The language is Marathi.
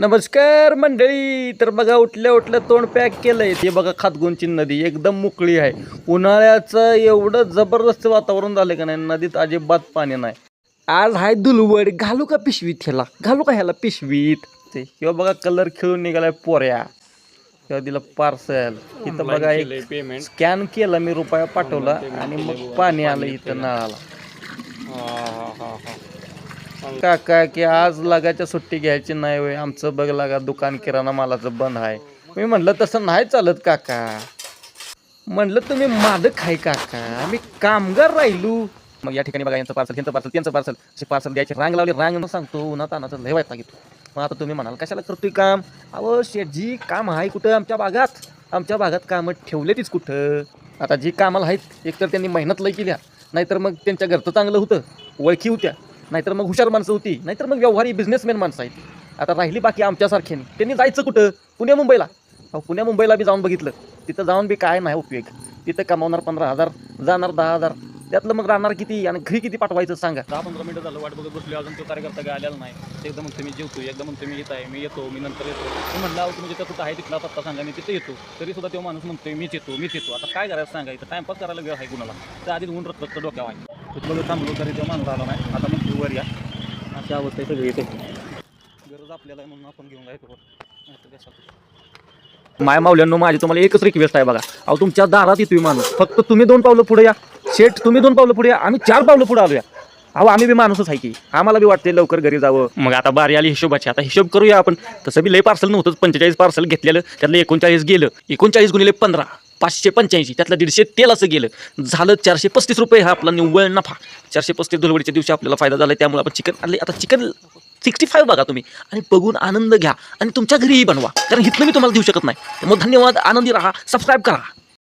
नमस्कार मंडळी तर बघा उठल्या उठल्या तोंड पॅक केलंय. ते बघा खातगुंची नदी एकदम मोकळी आहे. उन्हाळ्याचं एवढं जबरदस्त वातावरण झालं का नाही? नदीत अजिबात पाणी नाही. आज हाय दुलवड घालू का पिशवीत ह्याला? घालू का ह्याला पिशवीत? ते. किंवा बघा कलर खेळून निघालाय पोऱ्या. किंवा दिलं पार्सल इथं बघा एक पेमेंट स्कॅन केला मी रुपया पाठवला आणि मग पाणी आलं इथं नळाला. काका की आज लगाच्या सुट्टी घ्यायची नाही होय. आमचं बघ लागा दुकान किराणा मालाचं बंद आहे. मी म्हणलं तसं नाही चालत काका. म्हणलं तुम्ही मालक आहे काका. आम्ही कामगार राहिलो. मग या ठिकाणी बघा यांचं पार्सल यांचं पार्सल त्यांचं पार्सल असे पार्सल द्यायचे रांग लावली रांग न सांगतो उन्हात तानाचं लय वाईट लागतो मग आता तुम्ही म्हणाल कशाला करतोय काम? अहो शेठजी काम आहे कुठं? आमच्या भागात. आमच्या भागात कामं ठेवले तीच कुठं? आता जी कामाला आहेत एकतर त्यांनी मेहनत लय केल्या नाहीतर मग त्यांच्या घरचं चांगलं होतं ओळखी होत्या. नाहीतर मग हुशार माणसं होती नाहीतर मग व्यवहारी बिझनेसमॅन माणसं आहेत. आता राहिली बाकी आमच्यासारख्याने. त्यांनी जायचं कुठं? पुण्या मुंबईला. अहो पुण्या मुंबईला बी जाऊन बघितलं. तिथं जाऊन बी काय नाही उपयोग. तिथं कमावणार पंधरा हजार जाणार दहा हजार. त्यातलं मग राहणार किती आणि घरी किती पाठवायचं सांगा. दहा पंधरा मिनटं झालं वाट बघत बसली अजून तो कार्यकर्ता काय आलेला नाही. एकदा एकदम म्हणतो मी जेवतो एकदम म्हणतो मी येत आहे मी येतो मी नंतर येतो. मी म्हटलं अहो तुम्ही जिथं कुठं आहे तिथला पत्ता सांगा मी तिथं येतो. तरी सुद्धा तो माणूस म्हणतोय मीच येतो मीच येतो. आता काय करायचं सांगा इथं टाईमपास करायला वेळ आहे कुणाला? तर आधीच ऊन रक्त डोक्यावर आहे. तिथलं जर थांबलो तरी तो माणूस आला नाही. आता मग वर या. अशा अवस्था सगळी येते गरज आपल्याला आहे म्हणून आपण घेऊन जायचं माय मावल्यांनो माझी तुम्हाला एकच रिक्वेस्ट आहे बघा. अहो तुमच्या दारात येतोय माणूस. फक्त तुम्ही दोन पावलं पुढे या. शेठ तुम्ही दोन पावलं पुढे या. आम्ही चार पावलं पुढे आलोया. अहो आम्ही बी माणूसच आहे की. आम्हाला बी वाटते लवकर घरी जावं. मग आता बारी आली हिशोबाची. आता हिशोब करूया आपण. तसं बी लय पार्सल नव्हतं पंचेचाळीस पार्सल घेतलेलं. त्यातलं एकोणचाळीस गेलं. एकोणचाळीस गुणिले पंधरा. पाचशे पंच्याऐंशी त्यातलं दीडशे तेलाचं गेलं. झालं चारशे पस्तीस रुपये हा आपला निव्वळ नफा. चारशे पस्तीस धुलवडीच्या दिवशी आपल्याला फायदा झाला त्यामुळे आपण चिकन आणले आता चिकन सिक्स्टी फाईव्ह बघा तुम्ही. आणि बघून आनंद घ्या आणि तुमच्या घरीही बनवा. कारण इथलं मी तुम्हाला देऊ शकत नाही. त्यामुळे धन्यवाद आनंदी राहा सबस्क्राईब करा.